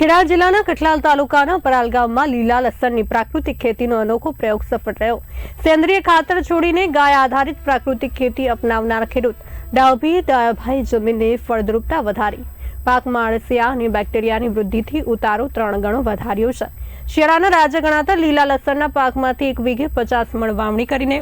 ખેડા જિલ્લાના કઠલાલ તાલુકાના પરાલ ગામમાં લીલા લસણની પ્રાકૃતિક ખેતીનો અનોખો પ્રયોગ સફળ રહ્યો. સેન્દ્રિય ખાતર છોડીને ગાય આધારિત પ્રાકૃતિક ખેતી અપનાવનાર ખેડૂત ડાભી દયાભાઈ જમીનને ફળદ્રુપતા વધારી. પાકમાં અળસિયા અને બેક્ટેરિયાની વૃદ્ધિથી ઉતારો ત્રણ ગણો વધાર્યો છે. શિયાળાના રાજા ગણાતા લીલા લસણના પાકમાંથી એક વીઘે પચાસ મણ વાવણી કરીને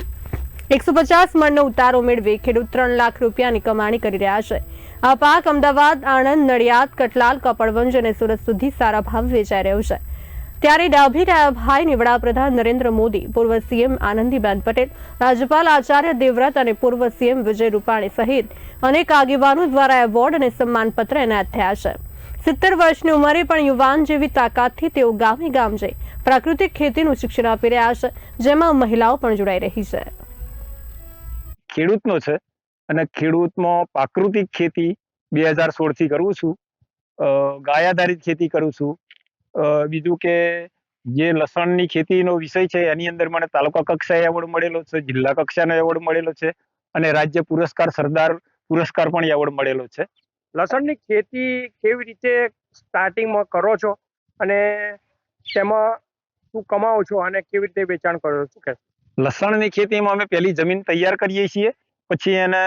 એકસો પચાસ મણનો ઉતારો મેળવી ખેડૂત ત્રણ લાખ રૂપિયાની કમાણી કરી રહ્યા છે. આ પાક અમદાવાદ, આણંદ, નડિયાદ, કટલાલ, કપડવંજ અને સુરત સુધી સારા ભાવ વેચાઈ રહ્યો છે. ત્યારે ડાભી ભાઈને વડાપ્રધાન નરેન્દ્ર મોદી, પૂર્વ સીએમ આનંદીબેન પટેલ, રાજ્યપાલ આચાર્ય દેવવ્રત અને પૂર્વ સીએમ વિજય રૂપાણી સહિત અનેક આગેવાનો દ્વારા એવોર્ડ અને સન્માનપત્ર એનાયત થયા છે. સિત્તેર વર્ષની ઉંમરે પણ યુવાન જેવી તાકાતથી તેઓ ગામે ગામ જઈ પ્રાકૃતિક ખેતીનું શિક્ષણ આપી રહ્યા છે, જેમાં મહિલાઓ પણ જોડાઈ રહી છે. ખેડૂતનો છે. અને ખેડૂતમાં પ્રાકૃતિક ખેતી બે હજાર સોળથી કરું છું. ગાય આધારિત ખેતી કરું છું. બીજું કે જે લસણની ખેતીનો વિષય છે એની અંદર મને તાલુકા કક્ષાએ એવોર્ડ મળેલો છે જિલ્લા કક્ષાનો એવોર્ડ મળેલો છે અને રાજ્ય પુરસ્કાર સરદાર પુરસ્કાર પણ એવોર્ડ મળેલો છે. લસણની ખેતી કેવી રીતે સ્ટાર્ટિંગમાં કરો છો અને તેમાં શું કમાવો છો અને કેવી રીતે વેચાણ કરો છો? કે લસણની ખેતીમાં અમે પહેલી જમીન તૈયાર કરીએ છીએ. પછી એને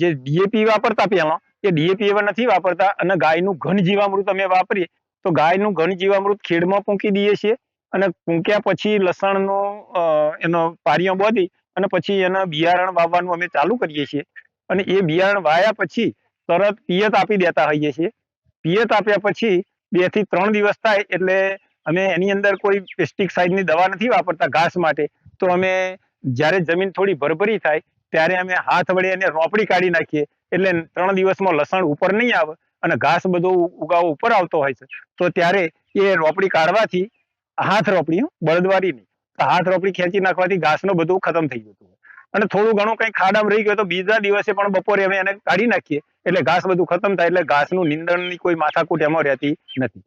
જે ડીએપી વાપરતા પહેલા, એ ડીએપી એવા નથી વાપરતા અને ગાયનું ઘન જીવામૃત અમે વાપરીએ, તો ગાયનું ઘન જીવામૃત ખેડમાં પૂંકી દઈએ છીએ અને પૂંક્યા પછી લસણનો એનો પારીઓ બોધી અને પછી એના બિયારણ વાવવાનું અમે ચાલુ કરીએ છીએ. અને એ બિયારણ વાયા પછી તરત પિયત આપી દેતા હોઈએ છીએ. પિયત આપ્યા પછી બેથી ત્રણ દિવસ થાય એટલે અમે એની અંદર કોઈ પેસ્ટિસાઇડની દવા નથી વાપરતા ઘાસ માટે. તો અમે જ્યારે જમીન થોડી ભરભરી થાય ત્યારે અમે હાથ વડે એને રોપડી કાઢી નાખીએ. એટલે ત્રણ દિવસમાં લસણ ઉપર નહીં આવે અને ઘાસ બધો ઉગાવો ઉપર આવતો હોય છે. તો ત્યારે એ રોપડી કાઢવાથી હાથ રોપડી બળદવારી નહીં. તો હાથ રોપડી ખેંચી નાખવાથી ઘાસનો બધું ખતમ થઈ જતું હોય. અને થોડું ઘણું કંઈ ખાડામાં રહી ગયું તો બીજા દિવસે પણ બપોરે અમે એને કાઢી નાખીએ. એટલે ઘાસ બધું ખતમ થાય એટલે ઘાસનું નિંદણની કોઈ માથાકૂટ એમાં રહેતી નથી.